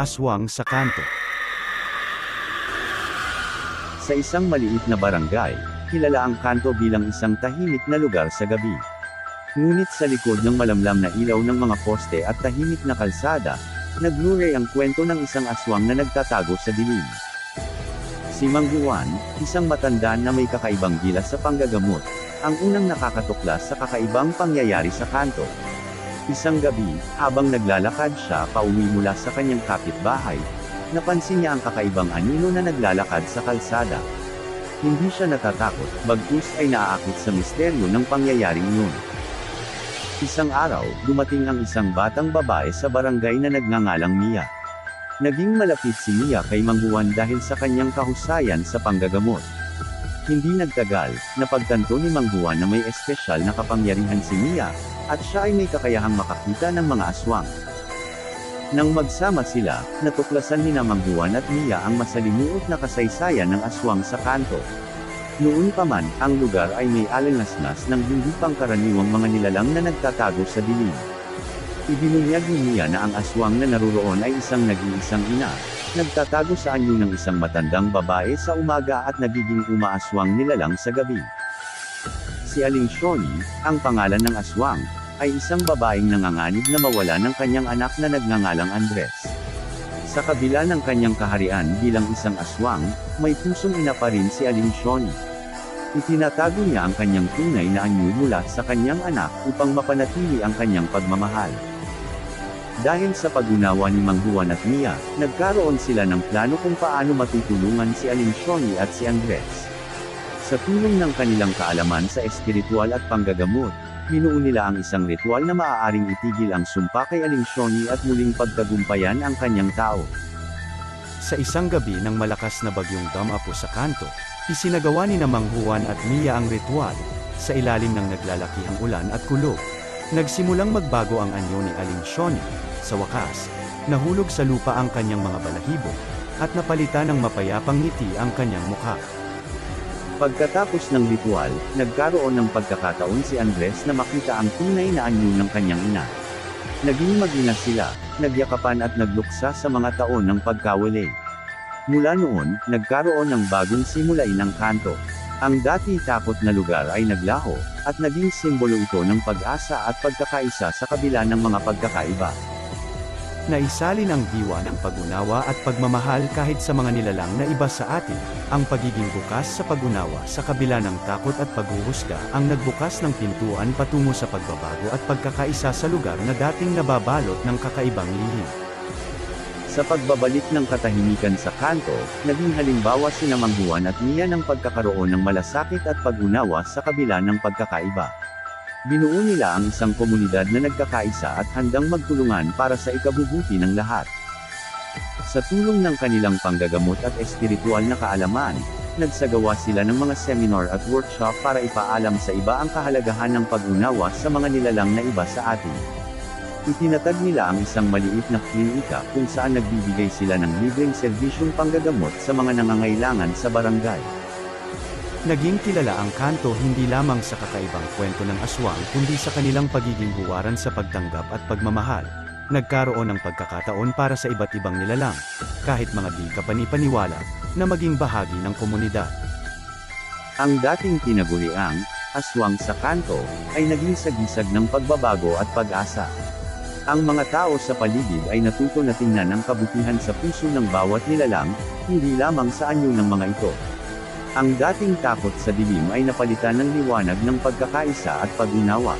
Aswang sa Kanto Sa isang maliit na barangay, kilala ang kanto bilang isang tahimik na lugar sa gabi. Ngunit sa likod ng malamlam na ilaw ng mga poste at tahimik na kalsada, nagluray ang kwento ng isang aswang na nagtatago sa dilim. Si Mang Juan, isang matanda na may kakaibang gilas sa panggagamot, ang unang nakakatuklas sa kakaibang pangyayari sa kanto. Isang gabi, habang naglalakad siya pauwi mula sa kanyang kapitbahay, napansin niya ang kakaibang anino na naglalakad sa kalsada. Hindi siya natatakot, bagkus ay naaakit sa misteryo ng pangyayaring iyon. Isang araw, dumating ang isang batang babae sa barangay na nagngangalang Mia. Naging malapit si Mia kay Mang Juan dahil sa kanyang kahusayan sa panggagamot. Hindi nagtagal, napagtanto ni Mang na may espesyal na kapangyarihan si Mia, at siya ay may kakayahang makakita ng mga aswang. Nang magsama sila, natuklasan ni Mang Juan at Mia ang masalimuot na kasaysayan ng aswang sa kanto. Noon pa man, ang lugar ay may alangasnas ng hindi pangkaraniwang mga nilalang na nagtatago sa dilim. Ibinunyag ni Mia na ang aswang na naruroon ay isang nag-iisang ina, nagtatago sa anyo ng isang matandang babae sa umaga at nagiging umaaswang nilalang sa gabi. Si Aling Shoni, ang pangalan ng aswang, ay isang babaeng nanganganib na mawala ng kanyang anak na nagngangalang Andres. Sa kabila ng kanyang kaharian bilang isang aswang, may pusong ina pa rin si Aling Shoni. Itinatago niya ang kanyang tunay na anyo mula sa kanyang anak upang mapanatili ang kanyang pagmamahal. Dahil sa pag-unawa ni Mang Juan at Mia, nagkaroon sila ng plano kung paano matutulungan si Aling Shoni at si Andres. Sa tulong ng kanilang kaalaman sa espiritual at panggagamot, binuo nila ang isang ritual na maaaring itigil ang sumpa kay Aling Shoni at muling pagtagumpayan ang kanyang tao. Sa isang gabi ng malakas na bagyong damapo sa kanto, isinagawa ni Mang Juan at Mia ang ritual, sa ilalim ng naglalakihang ulan at kulog. Nagsimulang magbago ang anyo ni Aling Shoni, sa wakas, nahulog sa lupa ang kanyang mga balahibo, at napalitan ng mapayapang ngiti ang kanyang mukha. Pagkatapos ng ritual, nagkaroon ng pagkakataon si Andres na makita ang tunay na anyo ng kanyang ina. Naging mag-ina sila, nagyakapan at nagluksa sa mga taon ng pagkawalay. Mula noon, nagkaroon ng bagong simulain ng kanto. Ang dati takot na lugar ay naglaho, at naging simbolo ito ng pag-asa at pagkakaisa sa kabila ng mga pagkakaiba. Naisalin ang diwa ng pag-unawa at pagmamahal kahit sa mga nilalang na iba sa atin, ang pagiging bukas sa pag-unawa sa kabila ng takot at paghuhusga ang nagbukas ng pintuan patungo sa pagbabago at pagkakaisa sa lugar na dating nababalot ng kakaibang lihim. Sa pagbabalik ng katahimikan sa kanto, naging halimbawa si Mang Juan at Mia ng pagkakaroon ng malasakit at pag-unawa sa kabila ng pagkakaiba. Binuo nila ang isang komunidad na nagkakaisa at handang magtulungan para sa ikabubuti ng lahat. Sa tulong ng kanilang panggagamot at espiritual na kaalaman, nagsagawa sila ng mga seminar at workshop para ipaalam sa iba ang kahalagahan ng pag-unawa sa mga nilalang na iba sa atin. Itinatag nila ang isang maliit na klinika kung saan nagbibigay sila ng libreng serbisyong panggagamot sa mga nangangailangan sa barangay. Naging kilala ang kanto hindi lamang sa kakaibang kwento ng aswang kundi sa kanilang pagiging huwaran sa pagtanggap at pagmamahal. Nagkaroon ng pagkakataon para sa iba't ibang nilalang, kahit mga di kapanipaniwala, na maging bahagi ng komunidad. Ang dating tinaguriang aswang sa kanto ay naging sagisag ng pagbabago at pag-asa. Ang mga tao sa paligid ay natuto na tingnan ang kabutihan sa puso ng bawat nilalang, hindi lamang sa anyo ng mga ito. Ang dating takot sa dilim ay napalitan ng liwanag ng pagkakaisa at pag-unawa.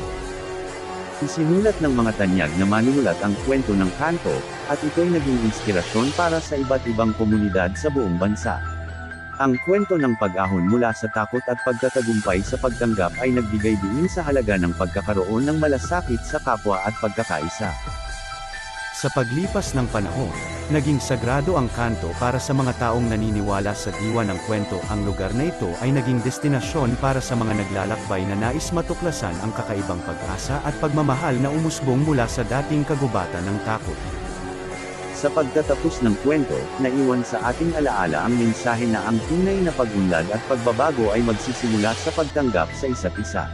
Isinulat ng mga tanyag na manunulat ang kwento ng kanto, at ito'y naging inspirasyon para sa iba't ibang komunidad sa buong bansa. Ang kwento ng pag-ahon mula sa takot at pagtatagumpay sa pagtanggap ay nagbigay diin sa halaga ng pagkakaroon ng malasakit sa kapwa at pagkakaisa. Sa paglipas ng panahon, naging sagrado ang kanto para sa mga taong naniniwala sa diwa ng kwento. Ang lugar na ito ay naging destinasyon para sa mga naglalakbay na nais matuklasan ang kakaibang pag-asa at pagmamahal na umusbong mula sa dating kagubatan ng takot. Sa pagtatapos ng kwento, naiwan sa ating alaala ang mensahe na ang tunay na pag-unlad at pagbabago ay magsisimula sa pagtanggap sa isa't isa.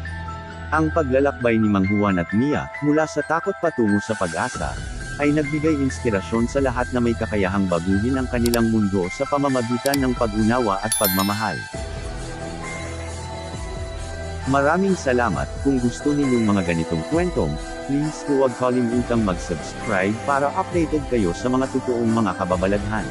Ang paglalakbay ni Mang Juan at Mia, mula sa takot patungo sa pag-asa, ay nagbigay inspirasyon sa lahat na may kakayahang baguhin ang kanilang mundo sa pamamagitan ng pag-unawa at pagmamahal. Maraming salamat, kung gusto ninyong mga ganitong kwentong, please huwag kalimutang mag-subscribe para updated kayo sa mga totoong mga kababalaghan.